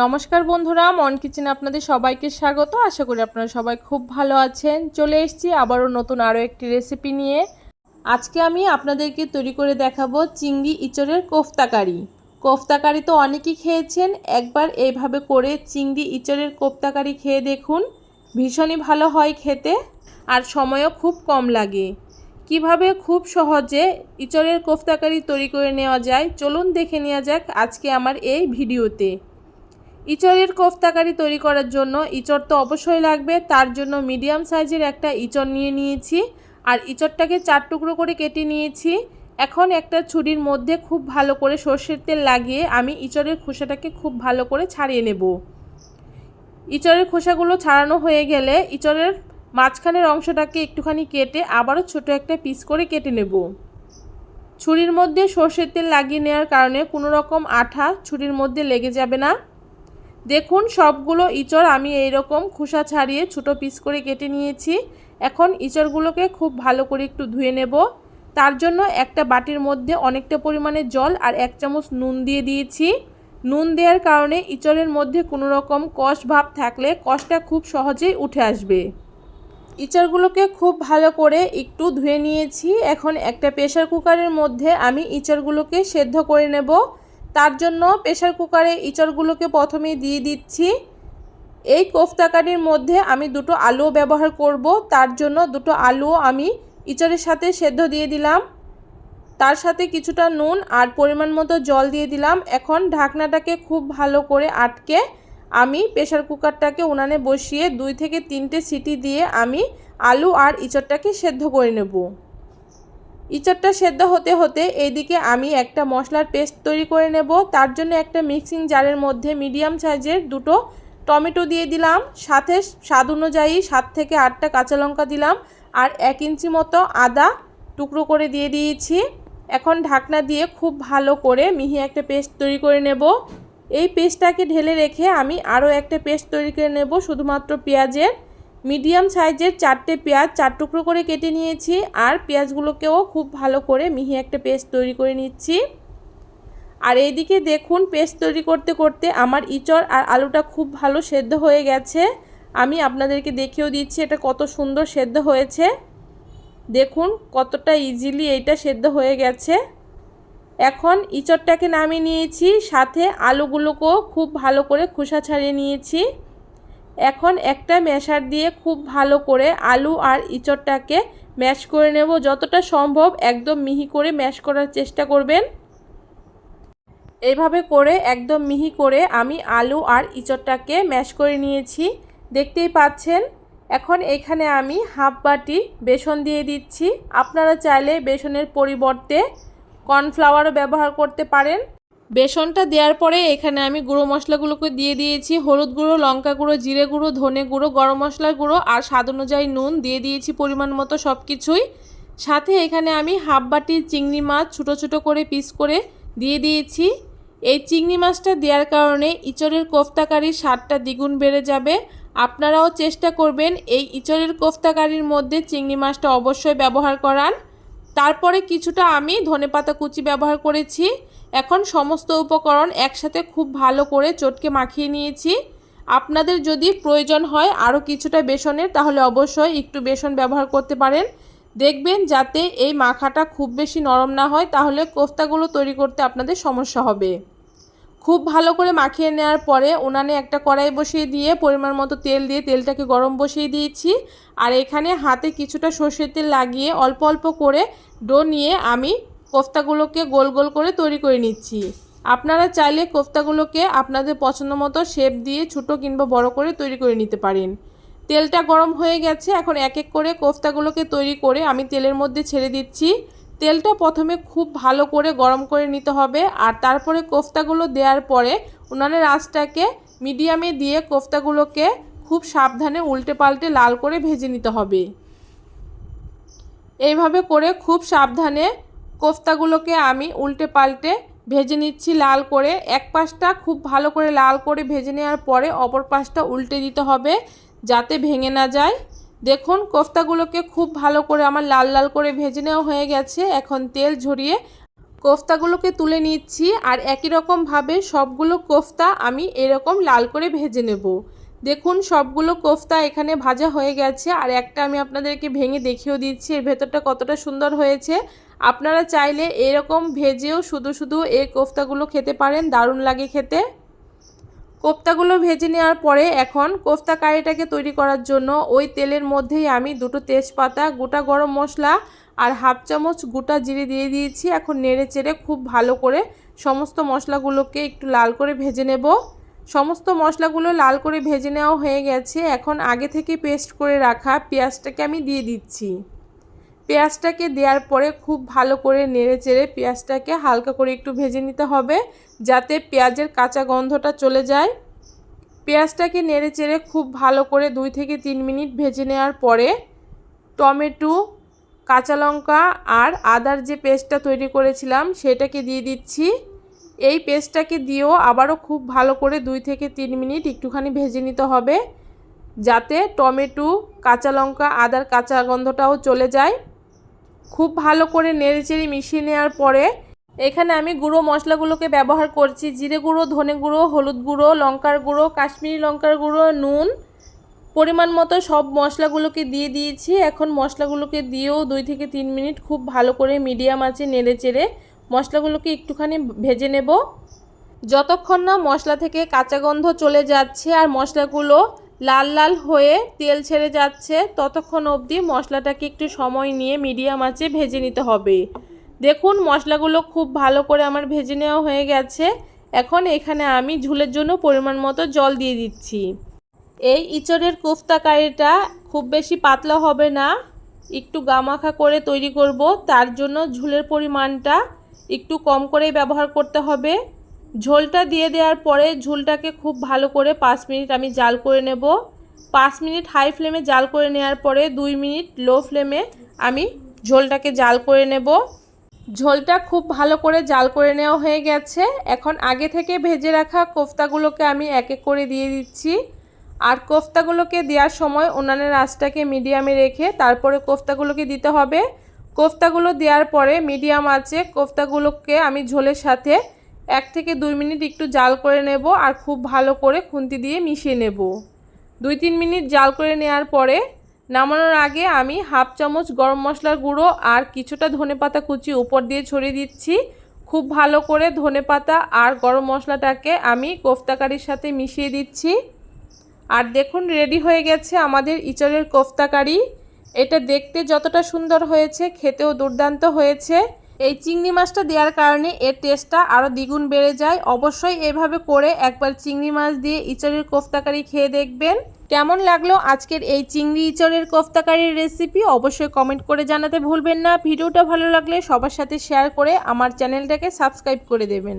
নমস্কার বন্ধুরা, মন কিচেনে আপনাদের সবাইকে স্বাগত। আশা করি আপনারা সবাই খুব ভালো আছেন। চলে এসেছি আবারও নতুন আরও একটি রেসিপি নিয়ে। আজকে আমি আপনাদেরকে তৈরি করে দেখাবো চিংড়ি ইঁচড়ের কোফতাকারি। কোফতাকারি তো অনেকেই খেয়েছেন, একবার এইভাবে করে চিংড়ি ইঁচড়ের কোফতাকারি খেয়ে দেখুন। ভীষণই ভালো হয় খেতে, আর সময়ও খুব কম লাগে। কীভাবে খুব সহজে ইঁচড়ের কোফতাকারি তৈরি করে নেওয়া যায়, চলুন দেখে নেওয়া যাক আজকে আমার এই ভিডিওতে। ইঁচড়ের কোফতাকারি তৈরি করার জন্য ইঁচড় তো অবশ্যই লাগবে, তার জন্য মিডিয়াম সাইজের একটা ইঁচড় নিয়ে নিয়েছি। আর ইঁচড়টাকে চার টুকরো করে কেটে নিয়েছি। এখন একটা ছুরির মধ্যে খুব ভালো করে সর্ষের তেল লাগিয়ে আমি ইঁচড়ের খোসাটাকে খুব ভালো করে ছাড়িয়ে নেব। ইঁচড়ের খোসাগুলো ছাড়ানো হয়ে গেলে ইঁচড়ের মাঝখানের অংশটাকে একটুখানি কেটে আবারও ছোট একটা পিস করে কেটে নেব। ছুরির মধ্যে সর্ষের তেল লাগিয়ে নেওয়ার কারণে কোনো রকম আঠা ছুরির মধ্যে লেগে যাবে না। দেখুন, সবগুলো ইঁচড় আমি এই রকম খোসা ছাড়িয়ে ছোটো পিস করে কেটে নিয়েছি। এখন ইঁচড়গুলোকে খুব ভালো করে একটু ধুয়ে নেব। তার জন্য একটা বাটির মধ্যে অনেকটা পরিমাণে জল আর এক চামচ নুন দিয়ে দিয়েছি। নুন দেওয়ার কারণে ইঁচড়ের মধ্যে কোনো রকম কষ ভাব থাকলে কষটা খুব সহজেই উঠে আসবে। ইঁচড়গুলোকে খুব ভালো করে একটু ধুয়ে নিয়েছি। এখন একটা প্রেশার কুকারের মধ্যে আমি ইঁচড়গুলোকে সেদ্ধ করে নেব। তার জন্য প্রেশার কুকারে ইঁচড়গুলোকে প্রথমে দিয়ে দিচ্ছি। এই কোফতাকারির মধ্যে আমি দুটো আলুও ব্যবহার করব। তার জন্য দুটো আলুও আমি ইঁচড়ের সাথে সেদ্ধ দিয়ে দিলাম। তার সাথে কিছুটা নুন আর পরিমাণ মতো জল দিয়ে দিলাম। এখন ঢাকনাটাকে খুব ভালো করে আটকে আমি প্রেশার কুকারটাকে উনানে বসিয়ে দুই থেকে তিনটে সিটি দিয়ে আমি আলু আর ইঁচড়টাকে সেদ্ধ করে নেব। ইঁচড়টা সেদ্ধ হতে হতে এইদিকে আমি একটা মশলার পেস্ট তৈরি করে নেব। তার জন্য একটা মিক্সিং জারের মধ্যে মিডিয়াম সাইজের দুটো টমেটো দিয়ে দিলাম। সাথে স্বাদ অনুযায়ী সাত থেকে আটটা কাঁচা লঙ্কা দিলাম আর এক ইঞ্চি মতো আদা টুকরো করে দিয়ে দিয়েছি। এখন ঢাকনা দিয়ে খুব ভালো করে মিহি একটা পেস্ট তৈরি করে নেব। এই পেস্টটাকে ঢেলে রেখে আমি আরও একটা পেস্ট তৈরি করে নেব, শুধুমাত্র পেঁয়াজের। মিডিয়াম সাইজের চারটে পেঁয়াজ চার টুকরো করে কেটে নিয়েছি, আর পেঁয়াজগুলোকেও খুব ভালো করে মিহি একটা পেস্ট তৈরি করে নিচ্ছি। আর এইদিকে দেখুন, পেস্ট তৈরি করতে করতে আমার ইঁচড় আর আলুটা খুব ভালো সেদ্ধ হয়ে গেছে। আমি আপনাদেরকে দেখিয়েও দিচ্ছি এটা কত সুন্দর সেদ্ধ হয়েছে। দেখুন, কতটা ইজিলি এইটা সেদ্ধ হয়ে গেছে। এখন ইঁচড়টাকে নামিয়ে নিয়েছি, সাথে আলুগুলোকেও খুব ভালো করে খোসা ছাড়িয়ে নিয়েছি। এখন একটা ম্যাশার দিয়ে খুব ভালো করে আলু আর ইঁচড়টাকে ম্যাশ করে নেব। যতটা সম্ভব একদম মিহি করে ম্যাশ করার চেষ্টা করবেন। এইভাবে করে একদম মিহি করে আমি আলু আর ইঁচড়টাকে ম্যাশ করে নিয়েছি। দেখতেই পাচ্ছেন, এখন এখানে আমি হাফ বাটি বেসন দিয়ে দিচ্ছি। আপনারা চাইলে বেসনের পরিবর্তে কর্নফ্লাওয়ারও ব্যবহার করতে পারেন। বেসনটা দেওয়ার পরে এখানে আমি গুঁড়ো মশলাগুলোকে দিয়ে দিয়েছি, হলুদ গুঁড়ো, লঙ্কা গুঁড়ো, জিরে গুঁড়ো, ধনে গুঁড়ো, গরম মশলার গুঁড়ো আর স্বাদ অনুযায়ী নুন দিয়ে দিয়েছি পরিমাণ মতো সব কিছুই সাথে এখানে আমি হাফ বাটি চিংড়ি মাছ ছোটো ছোটো করে পিস করে দিয়ে দিয়েছি। এই চিংড়ি মাছটা দেওয়ার কারণে ইঁচড়ের কোফতাকারির স্বাদটা দ্বিগুণ বেড়ে যাবে। আপনারাও চেষ্টা করবেন এই ইঁচড়ের কোফতাকারির মধ্যে চিংড়ি মাছটা অবশ্যই ব্যবহার করান তারপরে কিছুটা আমি ধনেপাতা কুচি ব্যবহার করেছি। এখন সমস্ত উপকরণ একসাথে খুব ভালো করে চটকে মাখিয়ে নিয়েছি। আপনাদের যদি প্রয়োজন হয় আরও কিছুটা বেসনের, তাহলে অবশ্যই একটু বেসন ব্যবহার করতে পারেন। দেখবেন যাতে এই মাখাটা খুব বেশি নরম না হয়, তাহলে কোফতাগুলো তৈরি করতে আপনাদের সমস্যা হবে। খুব ভালো করে মাখিয়ে নেওয়ার পরে উনানে একটা কড়াই বসিয়ে দিয়ে পরিমাণ মতো তেল দিয়ে তেলটাকে গরম বসিয়ে দিয়েছি। আর এখানে হাতে কিছুটা সর্ষের তেল লাগিয়ে অল্প অল্প করে ডো নিয়ে আমি কোফতাগুলোকে গোল গোল করে তৈরি করে নিচ্ছি। আপনারা চাইলে কোফতাগুলোকে আপনাদের পছন্দ মতো শেপ দিয়ে ছোটো কিংবা বড় করে তৈরি করে নিতে পারেন। তেলটা গরম হয়ে গেছে, এখন এক এক করে কোফতাগুলোকে তৈরি করে আমি তেলের মধ্যে ছেড়ে দিচ্ছি। তেলটা প্রথমে খুব ভালো করে গরম করে নিতে হবে আর তারপরে কোফতাগুলো দেওয়ার পরে উনানের আঁচটাকে মিডিয়ামে দিয়ে কোফতাগুলোকে খুব সাবধানে উল্টে পাল্টে লাল করে ভেজে নিতে হবে। এইভাবে করে খুব সাবধানে কোফতাগুলোকে আমি উল্টে পাল্টে ভেজে নিচ্ছি লাল করে। এক পাশটা খুব ভালো করে লাল করে ভেজে নেওয়ার পরে অপর পাশটা উল্টে দিতে হবে যাতে ভেঙে না যায়। দেখুন, কোফতাগুলোকে খুব ভালো করে আমার লাল লাল করে ভেজে নেওয়া হয়ে গেছে। এখন তেল ঝরিয়ে কোফতাগুলোকে তুলে নিচ্ছি আর একই রকমভাবে সবগুলো কোফতা আমি এরকম লাল করে ভেজে নেব। দেখুন, সবগুলো কোফতা এখানে ভাজা হয়ে গেছে। আর একটা আমি আপনাদেরকে ভেঙে দেখিয়েও দিচ্ছি, এর ভেতরটা কতটা সুন্দর হয়েছে। আপনারা চাইলে এরকম ভেজেও শুধু শুধু এই কোফতাগুলো খেতে পারেন, দারুণ লাগে খেতে। কোফতাগুলো ভেজে নেওয়ার পরে এখন কোফতা কারিটাকে তৈরি করার জন্য ওই তেলের মধ্যেই আমি দুটো তেজপাতা, গোটা গরম মশলা আর হাফ চামচ গোটা জিরে দিয়ে দিয়েছি। এখন নেড়ে চেড়ে খুব ভালো করে সমস্ত মশলাগুলোকে একটু লাল করে ভেজে নেব। সমস্ত মশলাগুলো লাল করে ভেজে নেওয়া হয়ে গেছে। এখন আগে থেকে পেস্ট করে রাখা পেঁয়াজটাকে আমি দিয়ে দিচ্ছি। পেঁয়াজটাকে দেওয়ার পরে খুব ভালো করে নেড়ে চেড়ে পেঁয়াজটাকে হালকা করে একটু ভেজে নিতে হবে, যাতে পেঁয়াজের কাঁচা গন্ধটা চলে যায়। পেঁয়াজটাকে নেড়ে চেড়ে খুব ভালো করে দুই থেকে তিন মিনিট ভেজে নেওয়ার পরে টমেটো, কাঁচা লঙ্কা আর আদার যে পেস্টটা তৈরি করেছিলাম, সেটাকে দিয়ে দিচ্ছি। এই পেস্টটাকে দিয়েও আবারও খুব ভালো করে দুই থেকে তিন মিনিট একটুখানি ভেজে নিতে হবে, যাতে টমেটো, কাঁচা লঙ্কা, আদার কাঁচা গন্ধটাও চলে যায়। খুব ভালো করে নেড়েচেড়ে মিশিয়ে নেওয়ার পরে এখানে আমি গুঁড়ো মশলাগুলোকে ব্যবহার করছি, জিরে গুঁড়ো, ধনে গুঁড়ো, হলুদ গুঁড়ো, লঙ্কার গুঁড়ো, কাশ্মীরি লঙ্কার গুঁড়ো, নুন, পরিমাণ মতো সব মশলাগুলোকে দিয়ে দিয়েছি। এখন মশলাগুলোকে দিয়েও দুই থেকে তিন মিনিট খুব ভালো করে মিডিয়াম আছে নেড়ে চেড়ে মশলাগুলোকে একটুখানি ভেজে নেব। যতক্ষণ না মশলা থেকে কাঁচা গন্ধ চলে যাচ্ছে আর মশলাগুলো লাল লাল হয়ে তেল ছেড়ে যাচ্ছে, ততক্ষণ অবধি মশলাটাকে একটু সময় নিয়ে মিডিয়াম আঁচে ভেজে নিতে হবে। দেখুন, মশলাগুলো খুব ভালো করে আমার ভেজে নেওয়া হয়ে গেছে। এখন এখানে আমি ঝুলের জন্য পরিমাণ মতো জল দিয়ে দিচ্ছি। এই ইঁচড়ের কোফতা কারিটা খুব বেশি পাতলা হবে না। একটু গামাখা করে তৈরি করব, তার জন্য ঝুলের পরিমাণটা একটু কম করেই ব্যবহার করতে হবে। ঝোলটা দিয়ে দেওয়ার পরে ঝোলটাকে খুব ভালো করে পাঁচ মিনিট আমি জাল করে নেব। পাঁচ মিনিট হাই ফ্লেমে জাল করে নেওয়ার পরে দুই মিনিট লো ফ্লেমে আমি ঝোলটাকে জাল করে নেব। ঝোলটা খুব ভালো করে জাল করে নেওয়া হয়ে গেছে। এখন আগে থেকে ভেজে রাখা কোফতাগুলোকে আমি এক এক করে দিয়ে দিচ্ছি। আর কোফতাগুলোকে দেওয়ার সময় উনানের আঁচটাকে মিডিয়ামে রেখে তারপরে কোফতাগুলোকে দিতে হবে। কোফতাগুলো দেওয়ার পরে মিডিয়াম আছে। কোফতাগুলোকে আমি ঝোলের সাথে এক থেকে দুই মিনিট একটু জাল করে নেব আর খুব ভালো করে খুন্তি দিয়ে মিশিয়ে নেব। দুই তিন মিনিট জাল করে নেওয়ার পরে নামানোর আগে আমি হাফ চামচ গরম মশলার গুঁড়ো আর কিছুটা ধনেপাতা কুচি উপর দিয়ে ছড়িয়ে দিচ্ছি। খুব ভালো করে ধনেপাতা আর গরম মশলাটাকে আমি কোফতাকারির সাথে মিশিয়ে দিচ্ছি। আর দেখুন, রেডি হয়ে গেছে আমাদের ইচড়ের কোফতাকারি। এটা দেখতে যতটা সুন্দর হয়েছে, খেতেও দুর্দান্ত হয়েছে। এই চিংড়ি মাছটা দেওয়ার কারণে এর টেস্টটা আরও দ্বিগুণ বেড়ে যায়। অবশ্যই এভাবে করে একবার চিংড়ি মাছ দিয়ে ইচড়ের কোফতাকারি খেয়ে দেখবেন। কেমন লাগল আজকের এই চিংড়ি ইচড়ের কোফতাকারির রেসিপি অবশ্যই কমেন্ট করে জানাতে ভুলবেন না। ভিডিওটা ভালো লাগলে সবার সাথে শেয়ার করে আমার চ্যানেলটাকে সাবস্ক্রাইব করে দেবেন।